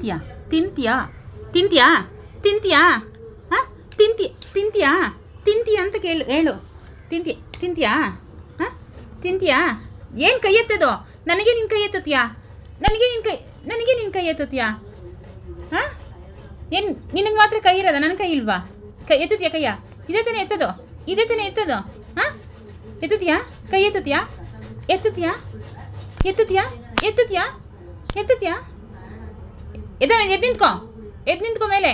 ತಿಂತೀಯಾ? ತಿಂತೀಯಾ? ತಿಂತೀಯಾ? ತಿಂತೀಯಾ? ಹಾಂ? ತಿಂತಿ, ತಿಂತೀಯಾ? ತಿಂತೀಯಾ ಅಂತ ಕೇಳು, ಹೇಳು. ತಿಂತಿ, ತಿಂತೀಯಾ? ಹಾಂ? ತಿಂತೀಯಾ? ಏನು ಕೈ ಎತ್ತದು? ನನಗೆ ನಿನ್ನ ಕೈ ಎತ್ತತ್ತೀಯಾ? ನನಗೆ ನಿನ್ನ ಕೈ, ನನಗೆ ನಿನ್ನ ಕೈ ಎತ್ತತ್ತೀಯಾ? ಹಾಂ? ಏನು, ನಿನಗೆ ಮಾತ್ರ ಕೈ ಇರೋದ? ನನ್ನ ಕೈ ಇಲ್ವಾ? ಕೈ ಎತ್ತತ್ಯಾ ಕೈಯ? ಇದೇ ತಾನೇ ಎತ್ತದು? ಇದೇ ತಾನೇ ಎತ್ತದು? ಹಾಂ? ಎತ್ತತ್ಯಾ ಕೈ ಎತ್ತತ್ಯಾ ಎತ್ತತ್ಯಾ ಎತ್ತತ್ಯಾ ಎತ್ತತ್ಯಾ ಎತ್ತತ್ಯಾ ಎದ ಎದ್ದು ನಿಂತ್ಕೋ. ಎದ್ದು ನಿಂತ್ಕೋ ಮೇಲೆ.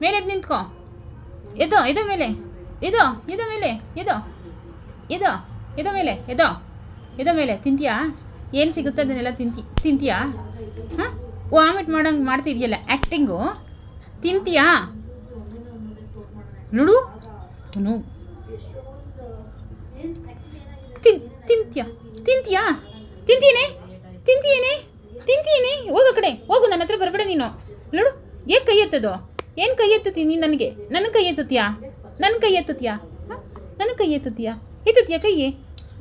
ಮೇಲೆ ಎದ್ದು ನಿಂತ್ಕೋ. ಎದೋ ಇದು ಮೇಲೆ. ಇದು ಇದು ಮೇಲೆ. ಇದು ಇದು ಇದು ಮೇಲೆ. ಎದೋ ಇದು ಮೇಲೆ. ತಿಂತೀಯಾ? ಏನು ಸಿಗುತ್ತೆ ಅದನ್ನೆಲ್ಲ ತಿಂತಿ, ತಿಂತೀಯಾ? ಹಾಂ? ವಾಮಿಟ್ ಮಾಡೋಂಗೆ ಮಾಡ್ತಿದ್ಯಲ್ಲ ಆ್ಯಕ್ಟಿಂಗು ತಿಂತೀಯಾ? ನೋಡು. ನೋ ತಿಂತೀಯಾ? ತಿಂತೀಯಾ? ತಿಂತೀನಿ ತಿಂತೀನಿ ತಿಂತೀನಿ. ಹೋಗು ಕಡೆ. ಹೋಗು, ನನ್ನ ಹತ್ರ ಬರಬೇಡ ನೀನು. ನೋಡು ಏಕೆ ಕೈ ಎತ್ತದು? ಏನು ಕೈ ಎತ್ತತಿ ನೀನು ನನಗೆ? ನನ್ನ ಕೈ ಎತ್ತತ್ಯಾ ನನ್ನ ಕೈ ಎತ್ತತ್ಯಾ ಹಾಂ? ನನ್ನ ಕೈ ಎತ್ತುತ್ತೀಯಾ? ಎತ್ತತ್ಯಾ ಕೈ?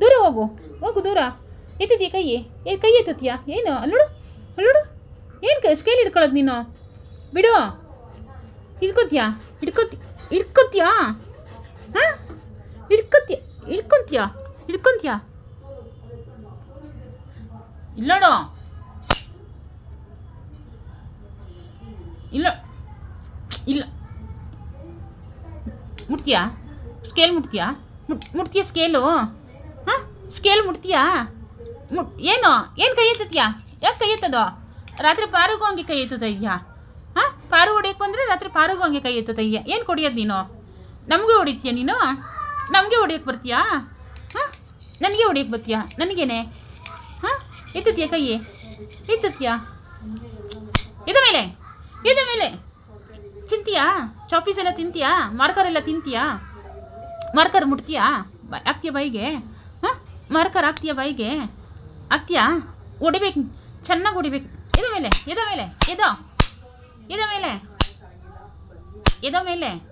ದೂರ ಹೋಗು. ಹೋಗು ದೂರ. ಎತ್ತುತ್ತೀಯ ಕೈಯೇ ಏ, ಕೈ ಎತ್ತುತ್ತೀಯಾ? ಏನು? ಅಲ್ಲೋಡು ಅಲ್ಲೋಡು ಏನು ಕೈ ಸ್ಕೇಲ್ ಹಿಡ್ಕೊಳ್ಳೋದು ನೀನು? ಬಿಡು. ಹಿಡ್ಕೊತ್ಯಾ? ಹಿಡ್ಕೊತಿ ಹಿಡ್ಕೊತ್ಯಾ? ಹಾಂ? ಹಿಡ್ಕೊತ್ಯಾ? ಹಿಡ್ಕೊಂತ್ಯಾ? ಹಿಡ್ಕೊಂತ್ಯಾ? ಇಲ್ಲೋಡು ಇಲ್ಲ. ಇಲ್ಲ. ಮುಟ್ತೀಯಾ? ಸ್ಕೇಲ್ ಮುಟ್ತೀಯಾ? ಮುಟ್, ಮುಟ್ತೀಯಾ ಸ್ಕೇಲು ಹಾಂ? ಸ್ಕೇಲ್ ಮುಟ್ತೀಯಾ? ಮುಟ್ ಏನು? ಏನು ಕೈ ಎತ್ತತ್ಯಾ? ಯಾಕೆ ಕೈ ಎತ್ತದೋ? ರಾತ್ರಿ ಪಾರುಗೂ ಹಂಗೆ ಕೈ ಎತ್ತದ ಇದೆಯಾ? ಹಾಂ? ಪಾರು ಹೊಡಿಯಕ್ಕೆ ಬಂದರೆ ರಾತ್ರಿ ಪಾರುಗೂ ಹಂಗೆ ಕೈ ಎತ್ತದ ಅಯ್ಯ ಏನು ಕೊಡಿಯೋದು ನೀನು? ನಮಗೂ ಹೊಡಿತೀಯ ನೀನು? ನಮಗೆ ಹೊಡಿಯಕ್ಕೆ ಬರ್ತೀಯಾ? ಹಾಂ? ನನಗೆ ಹೊಡಿಯಕ್ಕೆ ಬರ್ತೀಯಾ? ನನಗೇನೆ? ಹಾಂ? ಎತ್ತತ್ಯಾ ಕೈ ಎತ್ತತ್ಯಾ? ಇದ ಮೇಲೆ? ಇದ ಮೇಲೆ. ತಿಂತೀಯಾ? ಚಾಪೀಸ್ ಎಲ್ಲ ತಿಂತೀಯಾ? ಮಾರ್ಕರ್ ಎಲ್ಲ ತಿಂತೀಯಾ? ಮಾರ್ಕರ್ ಮುಟ್ತೀಯಾ? ಹಾಕ್ತೀಯ ಬಾಯಿಗೆ? ಹಾಂ? ಮಾರ್ಕರ್ ಹಾಕ್ತೀಯ ಬಾಯಿಗೆ? ಹಾಕ್ತೀಯಾ? ಹೊಡಿಬೇಕು ಚೆನ್ನಾಗಿ ಹೊಡಿಬೇಕು ಇದ ಮೇಲೆ ಇದ ಮೇಲೆ ಇದ ಇದ ಮೇಲೆ ಇದ ಮೇಲೆ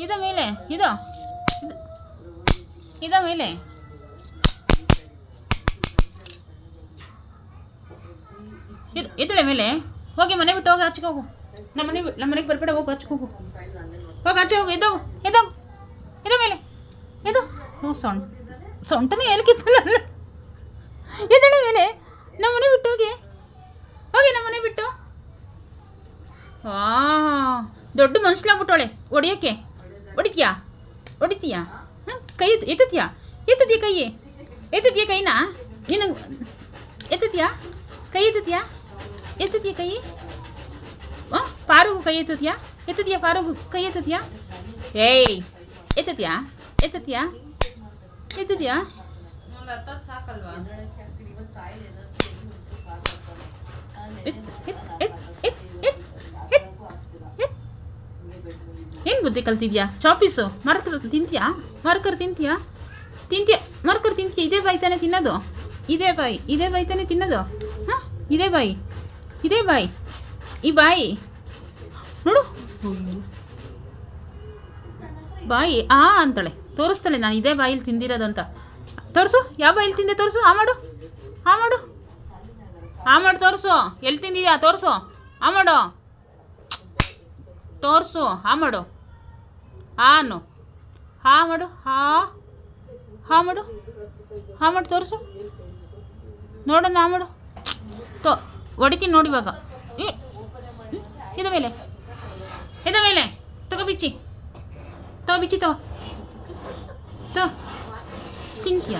ಇದ ಮೇಲೆ ಇದು ಇದು- ಮೇಲೆ. ಇದು ಎದ್ದೇಳೆ ಮೇಲೆ. ಹೋಗಿ ಮನೆ ಬಿಟ್ಟು ಹೋಗಿ ಆಚೆಗೆ ಹೋಗು. ನಮ್ಮ ಮನೆ ಬಿಟ್ಟು ನಮ್ಮ ಮನೆಗೆ ಬರ್ಬೇಡ, ಹೋಗು ಆಚೆಗೆ ಹೋಗು. ಹೋಗಿ ಆಚೆ ಹೋಗು ಎದ್ದೋಗು ಎದ್ದೋಗು ಎದ ಮೇಲೆ. ಎದು ಹ್ಞೂ ಸೊಂಟ ಸೊಂಟನೇ ಎಲ್ಕಿತ್ತಲ್ಲ ಎದ್ದೇಳೆ ಮೇಲೆ ನಮ್ಮ ಮನೆ ಬಿಟ್ಟು ಹೋಗಿ. ಹೋಗಿ ನಮ್ಮ ಮನೆ ಬಿಟ್ಟು. ಆ, ದೊಡ್ಡ ಮನುಷ್ಯಲಾಗ್ಬಿಟ್ಟವಳೆ ಹೊಡಿಯೋಕ್ಕೆ ಹೊಡಿತೀಯಾ ಹೊಡಿತೀಯಾ ಹಾಂ ಕೈ ಎತ್- ಎತ್ತತ್ಯಾ? ಎತ್ತತ್ಯಾ ಕೈ ಎತ್ತತ್ಯಾ ಕೈನಾ? ನೀನು ಎತ್ತತ್ಯಾ? ಕೈ ಎತ್ತತ್ಯಾ? ಎತ್ತತ್ಯಾ ಕೈ ಹಾಂ ಪಾರುಗೂ ಕೈ ಎತ್ತತ್ಯಾ ಎತ್ತತ್ಯಾ ಪಾರುಗೂ ಕೈ ಎತ್ತತ್ಯಾ ಏಯ್ ಎತ್ತತ್ಯಾ ಎತ್ತತ್ಯಾ ಎತ್ತತ್ಯಾ ಎತ್ ಎತ್ ಎತ್ ಎತ್ ಎತ್ ಎತ್ ಎತ್ ಏನು ಬುದ್ಧಿ ಕಲ್ತಿದ್ಯಾ ಚಾಪೀಸು ಮಾರ್ಕರ್ ತಿಂತೀಯಾ ಮಾರ್ಕರ್ ತಿಂತೀಯಾ ತಿಂತೀಯ ಮಾರ್ಕರ್ ತಿಂತೀಯ ಇದೇ ಬಾಯಿ ತಾನೇ ತಿನ್ನೋದು ಇದೇ ಬಾಯಿ ಇದೇ ಬಾಯಿ ತಾನೇ ತಿನ್ನೋದು ಹಾಂ ಇದೇ ಬಾಯಿ ಇದೇ ಬಾಯಿ. ಈ ಬಾಯಿ. ನೋಡು. ಬಾಯಿ, ಆ ಅಂತಾಳೆ. ತೋರಿಸ್ತಾಳೆ ನಾನು ಇದೇ ಬಾಯಲ್ಲಿ ತಿಂದಿರೋದಂತ. ತೋರಿಸು, ಯಾವ ಬಾಯಲ್ಲಿ ತಿಂದೆ ತೋರಿಸು? ಆ ಮಾಡು. ಆ ಮಾಡು. ಆ ಮಾಡು, ತೋರಿಸು. ಎಲ್ಲಿ ತಿಂದಿದ್ಯಾ? ತೋರಿಸು. ಆ ಮಾಡು. ತೋರಿಸು, ಆ ಮಾಡು. ಹಾನು ಹಾ ಮಾಡು ಹಾ ಹಾ ಮಾಡು. ಹಾ ಮಾಡು, ತೋರಿಸು. ನೋಡೋಣ, ಆ ಮಾಡು. ತೋ. ಹೊಡಿತೀನಿ ನೋಡಿ ಇವಾಗ. ಇದ ಮೇಲೆ. ಇದ ಮೇಲೆ. ತಗೋ ಬಿಚ್ಚಿ. ತಗೋ ಬಿಚ್ಚಿ ತಗೋ. ತಿಂತೀಯ